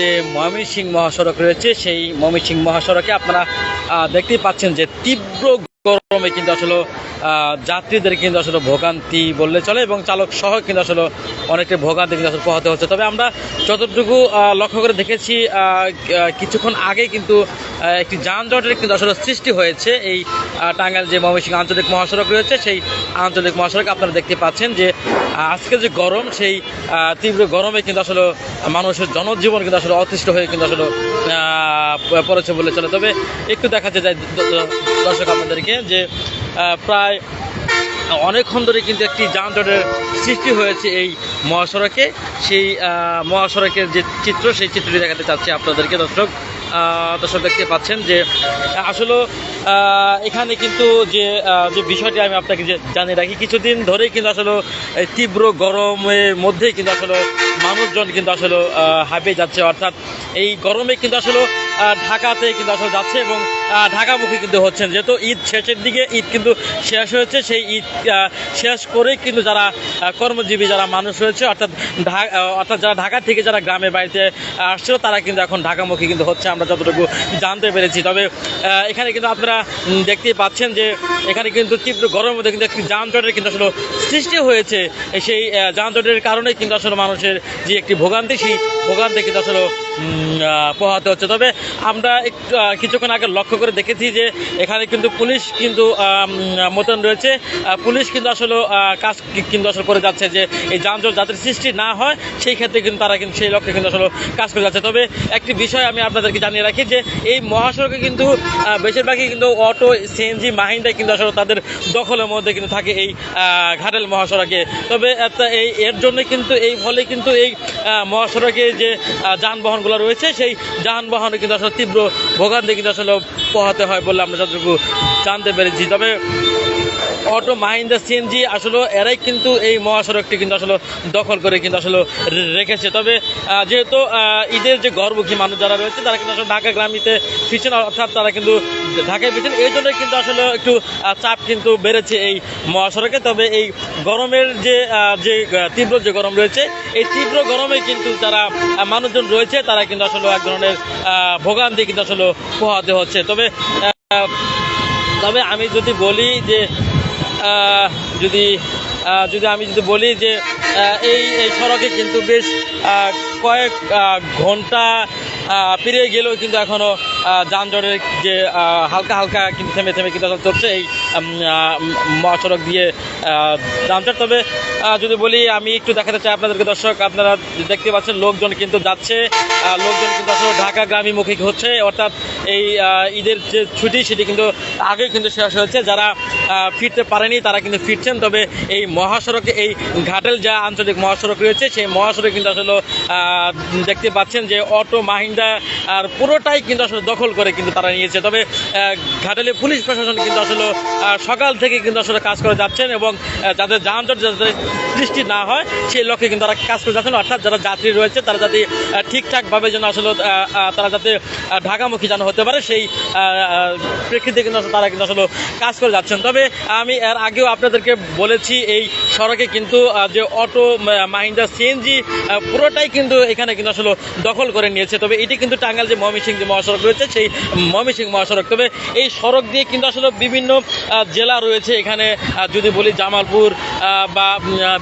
যে ময়মনসিংহ মহাসড়ক রয়েছে, সেই ময়মনসিংহ মহাসড়কে আপনারা দেখতেই পাচ্ছেন যে তীব্র গরমে কিন্তু আসলে যাত্রীদের কিন্তু আসলে ভোগান্তি বললে চলে এবং চালক সহ কিন্তু আসলে অনেকটা ভোগান্তি কিন্তু আসলে পোহাতে হচ্ছে। তবে আমরা যতটুকু লক্ষ্য করে দেখেছি কিছুক্ষণ আগে কিন্তু একটি যানজটের কিন্তু আসলে সৃষ্টি হয়েছে। এই টাঙ্গাইল যে ময়মনসিংহ আঞ্চলিক মহাসড়ক রয়েছে, সেই আঞ্চলিক মহাসড়ক আপনারা দেখতে পাচ্ছেন যে আজকে যে গরম, সেই তীব্র গরমে কিন্তু আসলে মানুষের জনজীবন কিন্তু আসলে অতিষ্ঠ হয়ে কিন্তু আসলে পড়েছে বলে চলে। তবে একটু দেখাতে যায় দর্শক আপনাদেরকে যে প্রায় অনেকক্ষণ ধরে কিন্তু একটি যানজটের সৃষ্টি হয়েছে এই মহাসড়কে। সেই মহাসড়কের যে চিত্র, সেই চিত্রটি দেখাতে চাচ্ছি আপনাদেরকে, দর্শক। দর্শক দেখতে পাচ্ছেন যে, আসলে এখানে কিন্তু যে যে বিষয়টি আমি আপনাকে যে জানিয়ে রাখি, কিছুদিন ধরে কিন্তু আসলে তীব্র গরমের মধ্যেই কিন্তু আসলে মানুষজন কিন্তু আসলে হাঁপিয়ে যাচ্ছে। অর্থাৎ এই গরমে কিন্তু আসলে ঢাকাতে কিন্তু আসলে যাচ্ছে এবং ঢাকামুখী কিন্তু হচ্ছেন। যেহেতু ঈদ শেষের দিকে, ঈদ কিন্তু শেষ হয়েছে, সেই ঈদ শেষ করেই কিন্তু যারা কর্মজীবী, যারা মানুষ রয়েছে, অর্থাৎ অর্থাৎ যারা ঢাকা থেকে যারা গ্রামের বাড়িতে আসছিল, তারা কিন্তু এখন ঢাকামুখী কিন্তু হচ্ছে, আমরা যতটুকু জানতে পেরেছি। তবে এখানে কিন্তু আপনারা দেখতেই পাচ্ছেন যে, এখানে কিন্তু তীব্র গরমের মধ্যে কিন্তু একটি যানজটের কিন্তু আসলে সৃষ্টি হয়েছে। সেই যানজটের কারণে কিন্তু আসলে মানুষের যে একটি ভোগান্তি, সেই ভোগান্তি কিন্তু আসলে পোহাতে হচ্ছে। তবে আমরা একটু কিছুক্ষণ আগে লক্ষ্য করে দেখেছি যে এখানে কিন্তু পুলিশ কিন্তু মোতায়েন রয়েছে। পুলিশ কিন্তু আসলে কাজ কিন্তু আসলে করে যাচ্ছে যে এই যানজট যাতে সৃষ্টি না হয়, সেই ক্ষেত্রে কিন্তু তারা কিন্তু সেই লক্ষ্যে কিন্তু আসলে কাজ করে যাচ্ছে। তবে একটি বিষয় আমি আপনাদেরকে জানিয়ে রাখি যে এই মহাসড়কে কিন্তু বেশিরভাগই কিন্তু অটো, সিএনজি মাহিন্দা কিন্তু আসলে তাদের দখলের মধ্যে কিন্তু থাকে এই ঘাটাল মহাসড়কে। তবে এই, এর জন্য কিন্তু এই ফলে কিন্তু এই মহাসড়কে যে যানবাহনগুলো রয়েছে, সেই যানবাহনে কিন্তু আসলে তীব্র ভোগান্তি কিন্তু আসলে পোহাতে হয় বলে আমরা যতটুকু জানতে পেরেছি। তবে অটো মাহিন্দা সিএনজি আসলে এরাই কিন্তু এই মহাসড়কটি কিন্তু আসলে দখল করে কিন্তু আসলে রেখেছে। তবে যেহেতু ঈদের যে গর্ভমুখী মানুষ যারা রয়েছে, তারা কিন্তু আসলে ঢাকা গ্রামীতে ফিরছেন অর্থাৎ তারা কিন্তু ঢাকায় ফিরছেন এই জন্য কিন্তু আসলে একটু চাপ কিন্তু বেড়েছে এই মহাসড়কে। তবে এই গরমের যে যে তীব্র যে গরম রয়েছে, এই তীব্র গরমে কিন্তু যারা মানুষজন রয়েছে, তারা কিন্তু আসলে এক ধরনের ভোগান্তি কিন্তু আসলে পোহাতে হচ্ছে। তবে তবে আমি যদি বলি যে যদি যদি আমি যদি বলি যে এই এই সড়কে কিন্তু বেশ কয়েক ঘণ্টা পেরিয়ে গেলেও কিন্তু এখনও যানজটের যে হালকা হালকা কিন্তু থেমে থেমে কিন্তু চলছে এই মহাসড়ক দিয়ে যানজট। তবে যদি বলি, আমি একটু দেখাতে চাই আপনাদেরকে দর্শক, আপনারা দেখতে পাচ্ছেন লোকজন কিন্তু যাচ্ছে লোকজন কিন্তু আসলে ঢাকা গ্রামীমুখী হচ্ছে, অর্থাৎ এই ঈদের যে ছুটি, সেটি কিন্তু আগে কিন্তু শেষ হয়েছে। যারা ফিরতে পারেনি, তারা কিন্তু ফিরছেন। তবে এই মহাসড়কে এই ঘাটেল যা আঞ্চলিক মহাসড়ক রয়েছে, সেই মহাসড়কে কিন্তু আসলে দেখতে পাচ্ছেন যে অটো মাহিন্দা আর পুরোটাই কিন্তু আসলে দখল করে কিন্তু তারা নিয়েছে। তবে ঘাটালে পুলিশ প্রশাসন কিন্তু আসলে সকাল থেকে কিন্তু আসলে কাজ করে যাচ্ছেন এবং যাদের যানজট যাতে সৃষ্টি না হয়, সেই লক্ষ্যে কিন্তু তারা কাজ করে যাচ্ছেন। অর্থাৎ যারা যাত্রী রয়েছে, তারা যাতে ঠিকঠাকভাবে যেন আসলে তারা যাতে ঢাকামুখী যেন হতে পারে, সেই প্রেক্ষিতে কিন্তু তারা কিন্তু আসলে কাজ করে যাচ্ছেন। তবে, আমি এর আগেও আপনাদেরকে বলেছি, এই সড়কে কিন্তু যে অটো মাহিন্দা সিএনজি পুরোটাই কিন্তু এখানে কিন্তু আসলে দখল করে নিয়েছে। তবে এটি কিন্তু টাঙ্গাইল যে ময়মনসিংহ যে মহাসড়ক রয়েছে সেই ময়মনসিংহ মহাসড়ক। তবে এই সড়ক দিয়ে কিন্তু আসলে বিভিন্ন জেলা রয়েছে। এখানে যদি বলি জামালপুর বা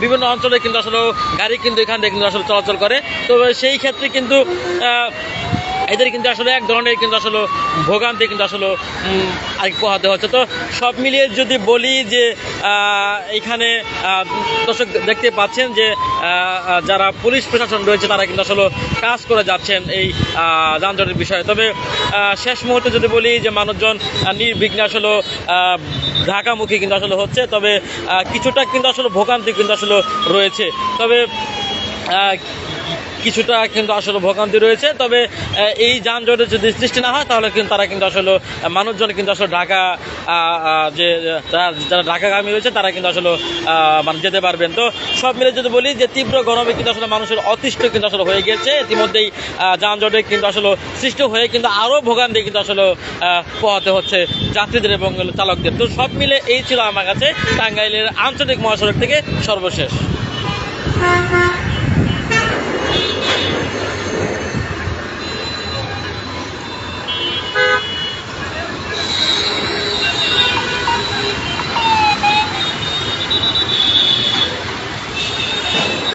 বিভিন্ন অঞ্চলে কিন্তু আসলে গাড়ি কিন্তু এখান থেকে কিন্তু আসলে চলাচল করে। তো সেই ক্ষেত্রে কিন্তু এদের কিন্তু আসলে এক ধরনের কিন্তু আসলে ভোগান্তি কিন্তু আসলে আর পোহাতে হচ্ছে। তো সব মিলিয়ে যদি বলি যে এখানে দর্শক দেখতে পাচ্ছেন যে যারা পুলিশ প্রশাসন রয়েছে, তারা কিন্তু আসলে কাজ করে যাচ্ছেন এই যানজটের বিষয়ে। তবে শেষ মুহূর্তে যদি বলি যে মানুষজন নির্বিঘ্নে আসলে ঢাকামুখী কিন্তু আসলে হচ্ছে। তবে কিছুটা কিন্তু আসলে ভোগান্তি কিন্তু আসলে রয়েছে। তবে কিছুটা কিন্তু আসলে ভোগান্তি রয়েছে। তবে এই যানজটে যদি সৃষ্টি না হয়, তাহলে কিন্তু তারা কিন্তু আসলে মানুষজন কিন্তু আসলে ঢাকা যে যারা ঢাকাগামী রয়েছে, তারা কিন্তু আসলে মানে যেতে পারবেন। তো সব মিলে যদি বলি যে, তীব্র গরমে কিন্তু আসলে মানুষের অতিষ্ঠ কিন্তু আসলে হয়ে গেছে। ইতিমধ্যেই যানজটে কিন্তু আসলে সৃষ্টি হয়ে কিন্তু আরও ভোগান্তি কিন্তু আসলে পোহাতে হচ্ছে যাত্রীদের এবং চালকদের। তো সব মিলে এই ছিল আমার কাছে টাঙ্গাইলের আঞ্চলিক মহাসড়ক থেকে সর্বশেষ।